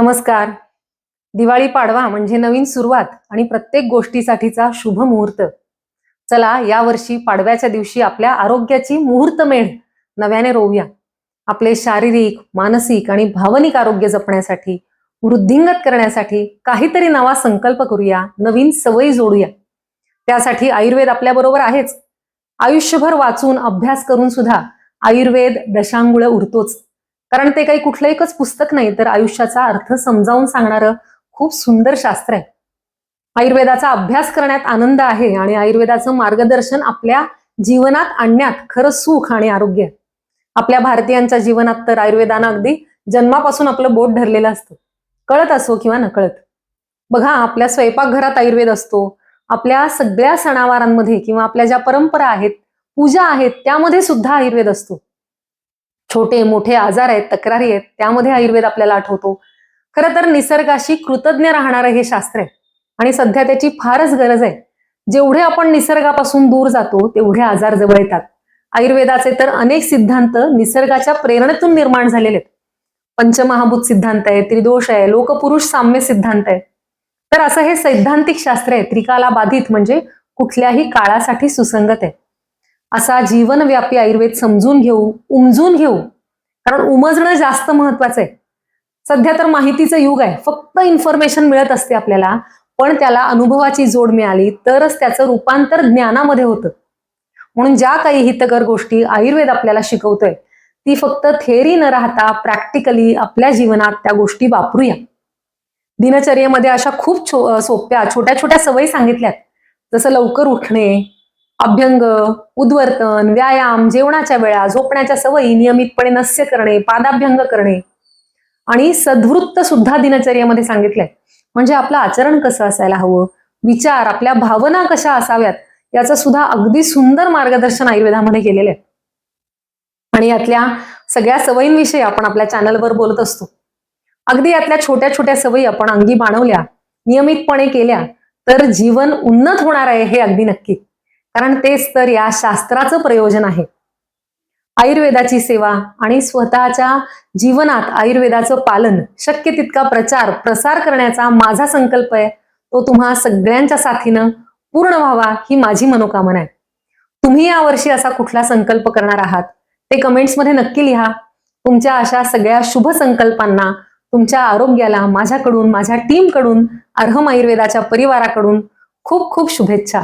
नमस्कार. दिवाळी पाडवा म्हणजे नवीन सुरुवात आणि प्रत्येक गोष्टीसाठीचा शुभ मुहूर्त. चला यावर्षी पाडव्याच्या दिवशी आपल्या आरोग्याची मुहूर्तमेढ नव्याने रोवूया. आपले शारीरिक मानसिक आणि भावनिक आरोग्य जपण्यासाठी वृद्धिंगत करण्यासाठी काहीतरी नवा संकल्प करूया नवीन सवयी जोडूया. त्यासाठी आयुर्वेद आपल्याबरोबर आहेच. आयुष्यभर वाचून अभ्यास करून सुद्धा आयुर्वेद दशांगुळ उरतोच. कारण ते काही कुठलं एकच पुस्तक नाही तर आयुष्याचा अर्थ समजावून सांगणारं खूप सुंदर शास्त्र आहे. आयुर्वेदाचा अभ्यास करण्यात आनंद आहे आणि आयुर्वेदाचं मार्गदर्शन आपल्या जीवनात आणण्यात खरं सुख आणि आरोग्य आहे. आपल्या भारतीयांच्या जीवनात तर आयुर्वेदानं अगदी जन्मापासून आपलं बोट धरलेलं असतं. कळत असो किंवा नकळत. बघा आपल्या स्वयंपाकघरात आयुर्वेद असतो. आपल्या सगळ्या सणावारांमध्ये किंवा आपल्या ज्या परंपरा आहेत पूजा आहेत त्यामध्ये सुद्धा आयुर्वेद असतो. छोटे मोठे आजार आहेत तक्रारी आहेत त्यामध्ये आयुर्वेद आपल्याला आठवतो. खरं तर निसर्गाशी कृतज्ञ राहणारं हे शास्त्र आहे. आणि सध्या त्याची फारच गरज आहे. जेवढे आपण निसर्गापासून दूर जातो तेवढे आजार जवळ येतात. आयुर्वेदाचे तर अनेक सिद्धांत निसर्गाच्या प्रेरणेतून निर्माण झालेले आहेत. पंचमहाभूत सिद्धांत आहे त्रिदोष आहे लोकपुरुष साम्य सिद्धांत आहे तर असं हे सैद्धांतिक शास्त्र आहे त्रिकाला बाधित म्हणजे कुठल्याही काळासाठी सुसंगत आहे. असा जीवनव्यापी आयुर्वेद समजून घेऊ उमजून घेऊ. कारण उमजणं जास्त महत्वाचं आहे. सध्या तर माहितीचं युग आहे. फक्त इन्फॉर्मेशन मिळत असते आपल्याला पण त्याला अनुभवाची जोड मिळाली तरच त्याचं रूपांतर ज्ञानामध्ये होतं. म्हणून ज्या काही हितकर गोष्टी आयुर्वेद आपल्याला शिकवतोय ती फक्त थेअरी न राहता प्रॅक्टिकली आपल्या जीवनात त्या गोष्टी वापरूया. दिनचर्येमध्ये अशा खूप छो सोप्या छोट्या छोट्या सवयी सांगितल्यात. जसं लवकर उठणे अभ्यंग उद्वर्तन व्यायाम जेवणाच्या वेळा झोपण्याच्या सवयी नियमितपणे नस्य करणे पादाभ्यंग करणे. आणि सद्वृत्त सुद्धा दिनचर्यामध्ये सांगितलंय. म्हणजे आपलं आचरण कसं असायला हवं? विचार आपल्या भावना कशा असाव्यात? याचं सुद्धा अगदी सुंदर मार्गदर्शन आयुर्वेदामध्ये केलेलं आहे. आणि यातल्या सगळ्या सवयींविषयी आपण आपल्या चॅनलवर बोलत असतो. अगदी यातल्या छोट्या छोट्या सवयी आपण अंगी बाणवल्या नियमितपणे केल्या तर जीवन उन्नत होणार आहे हे अगदी नक्की. कारण तेच तर या शास्त्राचं प्रयोजन आहे. आयुर्वेदाची सेवा आणि स्वतःच्या जीवनात आयुर्वेदाचं पालन शक्य तितका प्रचार प्रसार करण्याचा माझा संकल्प आहे. तो तुम्हा सगळ्यांच्या साथीनं पूर्ण व्हावा ही माझी मनोकामना आहे. तुम्ही यावर्षी असा कुठला संकल्प करणार आहात? ते कमेंट्समध्ये नक्की लिहा. तुमच्या अशा सगळ्या शुभ संकल्पांना तुमच्या आरोग्याला माझ्याकडून माझ्या टीमकडून अर्हम आयुर्वेदाच्या परिवाराकडून खूप खूप शुभेच्छा.